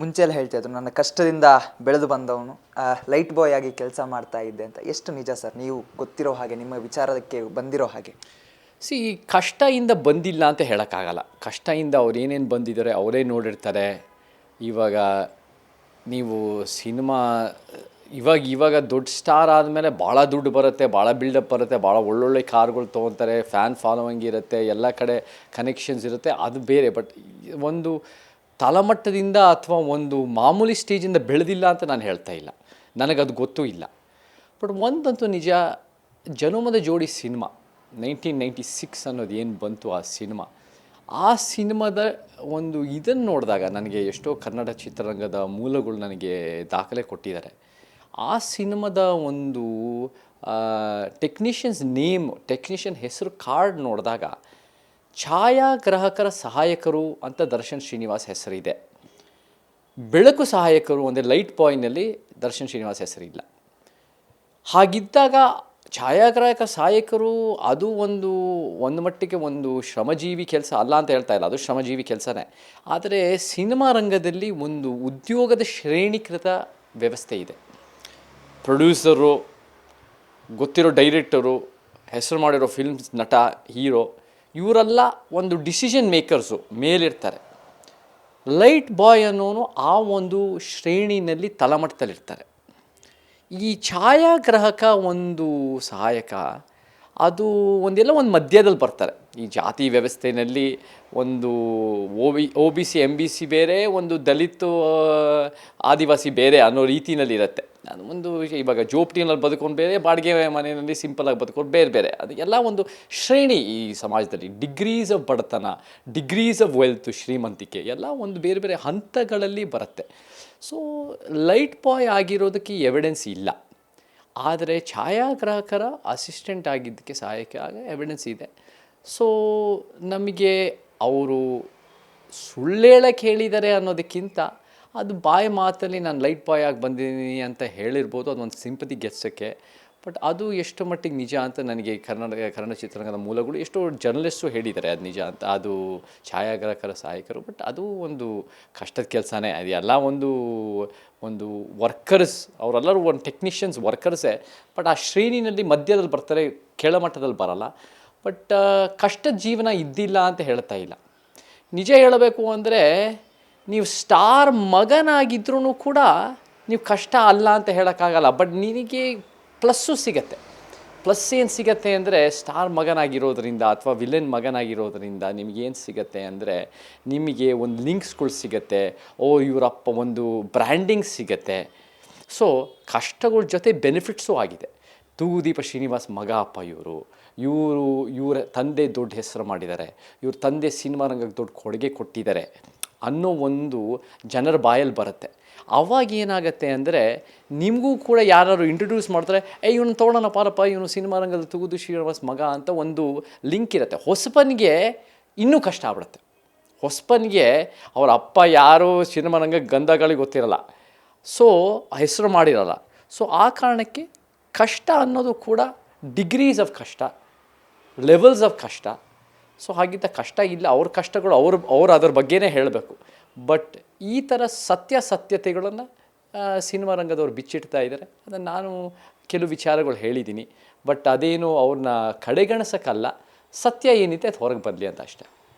ಮುಂಚೆ ಎಲ್ಲ ಹೇಳ್ತಾ ಇದ್ರು, ನನ್ನ ಕಷ್ಟದಿಂದ ಬೆಳೆದು ಬಂದವನು ಲೈಟ್ ಬಾಯ್ ಆಗಿ ಕೆಲಸ ಮಾಡ್ತಾ ಇದ್ದೆ ಅಂತ. ಎಷ್ಟು ನಿಜ ಸರ್? ನೀವು ಗೊತ್ತಿರೋ ಹಾಗೆ, ನಿಮ್ಮ ವಿಚಾರಕ್ಕೆ ಬಂದಿರೋ ಹಾಗೆ. ಸಿ ಕಷ್ಟದಿಂದ ಬಂದಿಲ್ಲ ಅಂತ ಹೇಳೋಕ್ಕಾಗಲ್ಲ. ಕಷ್ಟದಿಂದ ಅವ್ರು ಏನೇನು ಬಂದಿದ್ದಾರೆ ಅವರೇ ನೋಡಿರ್ತಾರೆ. ಇವಾಗ ನೀವು ಸಿನಿಮಾ, ಇವಾಗ ಇವಾಗ ದೊಡ್ಡ ಸ್ಟಾರ್ ಆದಮೇಲೆ ಭಾಳ ದುಡ್ಡು ಬರುತ್ತೆ, ಭಾಳ ಬಿಲ್ಡಪ್ ಬರುತ್ತೆ, ಭಾಳ ಒಳ್ಳೊಳ್ಳೆ ಕಾರ್ಗಳು ತೊಗೊತಾರೆ ಫ್ಯಾನ್ ಫಾಲೋವಿಂಗ್ ಇರುತ್ತೆ, ಎಲ್ಲ ಕಡೆ ಕನೆಕ್ಷನ್ಸ್ ಇರುತ್ತೆ, ಅದು ಬೇರೆ. ಬಟ್ ಒಂದು ತಳಮಟ್ಟದಿಂದ ಅಥವಾ ಒಂದು ಮಾಮೂಲಿ ಸ್ಟೇಜಿಂದ ಬೆಳೆದಿಲ್ಲ ಅಂತ ನಾನು ಹೇಳ್ತಾ ಇಲ್ಲ. ನನಗದು ಗೊತ್ತೂ ಇಲ್ಲ. ಬಟ್ ಒಂದಂತೂ ನಿಜ, ಜನುಮದ ಜೋಡಿ ಸಿನಿಮಾ, ನೈನ್ಟೀನ್ ನೈಂಟಿ ಸಿಕ್ಸ್ ಅನ್ನೋದು ಏನು ಬಂತು ಆ ಸಿನಿಮಾ? ಆ ಸಿನಿಮಾದ ಒಂದು ಇದನ್ನು ನೋಡಿದಾಗ ನನಗೆ ಎಷ್ಟೋ ಕನ್ನಡ ಚಿತ್ರರಂಗದ ಮೂಲಗಳು ನನಗೆ ದಾಖಲೆ ಕೊಟ್ಟಿದ್ದಾರೆ. ಆ ಸಿನಿಮಾದ ಒಂದು ಟೆಕ್ನಿಷಿಯನ್ಸ್ ನೇಮ್ ಟೆಕ್ನಿಷಿಯನ್ ಹೆಸರು ಕಾರ್ಡ್ ನೋಡಿದಾಗ ಛಾಯಾಗ್ರಾಹಕರ ಸಹಾಯಕರು ಅಂತ ದರ್ಶನ್ ಶ್ರೀನಿವಾಸ್ ಹೆಸರಿದೆ. ಬೆಳಕು ಸಹಾಯಕರು ಅಂದರೆ ಲೈಟ್ ಪಾಯಿಂಟ್ನಲ್ಲಿ ದರ್ಶನ್ ಶ್ರೀನಿವಾಸ್ ಹೆಸರಿಲ್ಲ. ಹಾಗಿದ್ದಾಗ ಛಾಯಾಗ್ರಾಹಕ ಸಹಾಯಕರು ಅದು ಒಂದು ಒಂದು ಮಟ್ಟಿಗೆ ಒಂದು ಶ್ರಮಜೀವಿ ಕೆಲಸ ಅಲ್ಲ ಅಂತ ಹೇಳ್ತಾ ಇಲ್ಲ. ಅದು ಶ್ರಮಜೀವಿ ಕೆಲಸನೇ. ಆದರೆ ಸಿನಿಮಾ ರಂಗದಲ್ಲಿ ಒಂದು ಉದ್ಯೋಗದ ಶ್ರೇಣೀಕೃತ ವ್ಯವಸ್ಥೆ ಇದೆ. ಪ್ರೊಡ್ಯೂಸರು, ಗೊತ್ತಿರೋ ಡೈರೆಕ್ಟರು, ಹೆಸರು ಮಾಡಿರೋ ಫಿಲ್ಮ್ಸ್ ನಟ, ಹೀರೋ ಇವರೆಲ್ಲ ಒಂದು ಡಿಸಿಷನ್ ಮೇಕರ್ಸು ಮೇಲಿರ್ತಾರೆ. ಲೈಟ್ ಬಾಯ್ ಅನ್ನೋನು ಆ ಒಂದು ಶ್ರೇಣಿನಲ್ಲಿ ತಲಮಟ್ಟದಲ್ಲಿರ್ತಾರೆ ಈ ಛಾಯಾಗ್ರಾಹಕ ಒಂದು ಸಹಾಯಕ, ಅದು ಒಂದೆಲ್ಲ ಒಂದು ಮಧ್ಯದಲ್ಲಿ ಬರ್ತಾರೆ. ಈ ಜಾತಿ ವ್ಯವಸ್ಥೆಯಲ್ಲಿ ಒಂದು O B O B C M B C ಬೇರೆ, ಒಂದು ದಲಿತ ಆದಿವಾಸಿ ಬೇರೆ ಅನ್ನೋ ರೀತಿಯಲ್ಲಿ ಇರುತ್ತೆ. ನಾನು ಒಂದು ಇವಾಗ ಜೋಪ್ಟಿನಲ್ಲಿ ಬದುಕೊಂಡು ಬೇರೆ, ಬಾಡಿಗೆ ಮನೆಯಲ್ಲಿ ಸಿಂಪಲಾಗಿ ಬದುಕೊಂಡು ಬೇರೆ ಬೇರೆ. ಅದು ಎಲ್ಲ ಒಂದು ಶ್ರೇಣಿ ಈ ಸಮಾಜದಲ್ಲಿ. ಡಿಗ್ರೀಸ್ ಆಫ್ ಬಡತನ ಡಿಗ್ರೀಸ್ ಆಫ್ ವೆಲ್ತ್ ಶ್ರೀಮಂತಿಕೆ, ಎಲ್ಲ ಒಂದು ಬೇರೆ ಬೇರೆ ಹಂತಗಳಲ್ಲಿ ಬರುತ್ತೆ. ಸೊ ಲೈಟ್ ಬಾಯ್ ಆಗಿರೋದಕ್ಕೆ ಎವಿಡೆನ್ಸ್ ಇಲ್ಲ. ಆದರೆ ಛಾಯಾಗ್ರಾಹಕರ ಅಸಿಸ್ಟೆಂಟ್ ಆಗಿದ್ದಕ್ಕೆ ಸಹಾಯಕ್ಕೆ ಆಗ ಎವಿಡೆನ್ಸ್ ಇದೆ. ಸೊ ನಮಗೆ ಅವರು ಸುಳ್ಳೇಳಕ್ಕೆ ಹೇಳಿದ್ದಾರೆ ಅನ್ನೋದಕ್ಕಿಂತ ಅದು ಬಾಯ್ ಮಾತಲ್ಲಿ ನಾನು ಲೈಟ್ ಬಾಯ್ ಆಗಿ ಬಂದಿದ್ದೀನಿ ಅಂತ ಹೇಳಿರ್ಬೋದು, ಅದೊಂದು ಸಿಂಪತಿ ಗೆಚ್ಚಕ್ಕೆ ಬಟ್ ಅದು ಎಷ್ಟು ಮಟ್ಟಿಗೆ ನಿಜ ಅಂತ ನನಗೆ ಕನ್ನಡ ಕನ್ನಡ ಚಿತ್ರರಂಗದ ಮೂಲಗಳು ಎಷ್ಟೋ ಜರ್ನಲಿಸ್ಟು ಹೇಳಿದ್ದಾರೆ ಅದು ನಿಜ ಅಂತ. ಅದು ಛಾಯಾಗ್ರಾಹಕರ ಸಹಾಯಕರು ಬಟ್ ಅದು ಒಂದು ಕಷ್ಟದ ಕೆಲಸನೇ. ಅದು ಎಲ್ಲ ಒಂದು ಒಂದು ವರ್ಕರ್ಸ್ ಅವರೆಲ್ಲರೂ ಒಂದು ಟೆಕ್ನಿಷಿಯನ್ಸ್ ವರ್ಕರ್ಸೇ ಬಟ್ ಆ ಶ್ರೇಣಿನಲ್ಲಿ ಮಧ್ಯದಲ್ಲಿ ಬರ್ತಾರೆ, ಕೆಳಮಟ್ಟದಲ್ಲಿ ಬರಲ್ಲ. ಬಟ್ ಕಷ್ಟದ ಜೀವನ ಇದ್ದಿಲ್ಲ ಅಂತ ಹೇಳ್ತಾ ಇಲ್ಲ. ನಿಜ ಹೇಳಬೇಕು ಅಂದರೆ, ನೀವು ಸ್ಟಾರ್ ಮಗನಾಗಿದ್ರೂ ಕೂಡ ನೀವು ಕಷ್ಟ ಅಲ್ಲ ಅಂತ ಹೇಳೋಕ್ಕಾಗಲ್ಲ. ಬಟ್, ನಿನಗೆ ಪ್ಲಸ್ಸು ಸಿಗತ್ತೆ. ಪ್ಲಸ್ ಏನು ಸಿಗತ್ತೆ ಅಂದರೆ, ಸ್ಟಾರ್ ಮಗನಾಗಿರೋದ್ರಿಂದ ಅಥವಾ ವಿಲನ್ ಮಗನಾಗಿರೋದ್ರಿಂದ ನಿಮಗೇನು ಸಿಗತ್ತೆ ಅಂದರೆ, ನಿಮಗೆ ಒಂದು ಲಿಂಕ್ಸ್ಗಳು ಸಿಗತ್ತೆ. ಓ, ಇವರಪ್ಪ ಒಂದು ಬ್ರ್ಯಾಂಡಿಂಗ್ ಸಿಗತ್ತೆ. ಸೊ, ಕಷ್ಟಗಳ ಜೊತೆ ಬೆನಿಫಿಟ್ಸು ಆಗಿದೆ. ತೂಗುದೀಪ ಶ್ರೀನಿವಾಸ್ ಮಗ ಅಪ್ಪ ಇವರು. ಇವರು, ಇವರ ತಂದೆ ದೊಡ್ಡ ಹೆಸರು ಮಾಡಿದ್ದಾರೆ. ಇವ್ರ ತಂದೆ ಸಿನಿಮಾ ರಂಗಕ್ಕೆ ದೊಡ್ಡ ಕೊಡುಗೆ ಕೊಟ್ಟಿದ್ದಾರೆ ಅನ್ನೋ ಒಂದು ಜನರ ಬಾಯಲ್ಲಿ ಬರುತ್ತೆ. ಅವಾಗ ಏನಾಗುತ್ತೆ ಅಂದರೆ ನಿಮಗೂ ಕೂಡ ಯಾರು ಇಂಟ್ರೊಡ್ಯೂಸ್ ಮಾಡ್ತಾರೆ ಏ ಇವನು ತೊಗೊಳೋಣ ಪಾರಪ್ಪ, ಇವನು ಸಿನಿಮಾ ರಂಗದ ತೂಗುದು ಶ್ರೀನಿವಾಸ್ ಮಗ ಅಂತ ಒಂದು ಲಿಂಕ್ ಇರುತ್ತೆ. ಹೊಸಬನಿಗೆ ಇನ್ನೂ ಕಷ್ಟ ಆಗ್ಬಿಡುತ್ತೆ. ಹೊಸಬನಿಗೆ ಅವರ ಅಪ್ಪ ಯಾರು ಸಿನಿಮಾ ರಂಗಕ್ಕೆ ಗಂಧಗಳಿಗೆ ಗೊತ್ತಿರಲ್ಲ. ಸೊ ಹೆಸರು ಮಾಡಿರಲ್ಲ. ಸೊ ಆ ಕಾರಣಕ್ಕೆ ಕಷ್ಟ ಅನ್ನೋದು ಕೂಡ ಡಿಗ್ರೀಸ್ ಆಫ್ ಕಷ್ಟ ಲೆವೆಲ್ಸ್ ಆಫ್ ಕಷ್ಟ. ಸೊ ಹಾಗಿದ್ದ ಕಷ್ಟ ಇಲ್ಲ, ಅವ್ರ ಕಷ್ಟಗಳು ಅವ್ರ, ಅವ್ರು ಅದ್ರ ಬಗ್ಗೆನೇ ಹೇಳಬೇಕು. ಬಟ್ ಈ ಥರ ಸತ್ಯಾಸತ್ಯತೆಗಳನ್ನು ಸಿನಿಮಾ ರಂಗದವ್ರು ಬಿಚ್ಚಿಡ್ತಾ ಇದ್ದಾರೆ ಅದನ್ನು ನಾನು ಕೆಲವು ವಿಚಾರಗಳು ಹೇಳಿದ್ದೀನಿ ಬಟ್ ಅದೇನು ಅವ್ರನ್ನ ಕಡೆಗಣಿಸೋಕ್ಕಲ್ಲ ಸತ್ಯ ಏನಿದೆ ಅದು ಹೊರಗೆ ಬರಲಿ ಅಂತ ಅಷ್ಟೇ.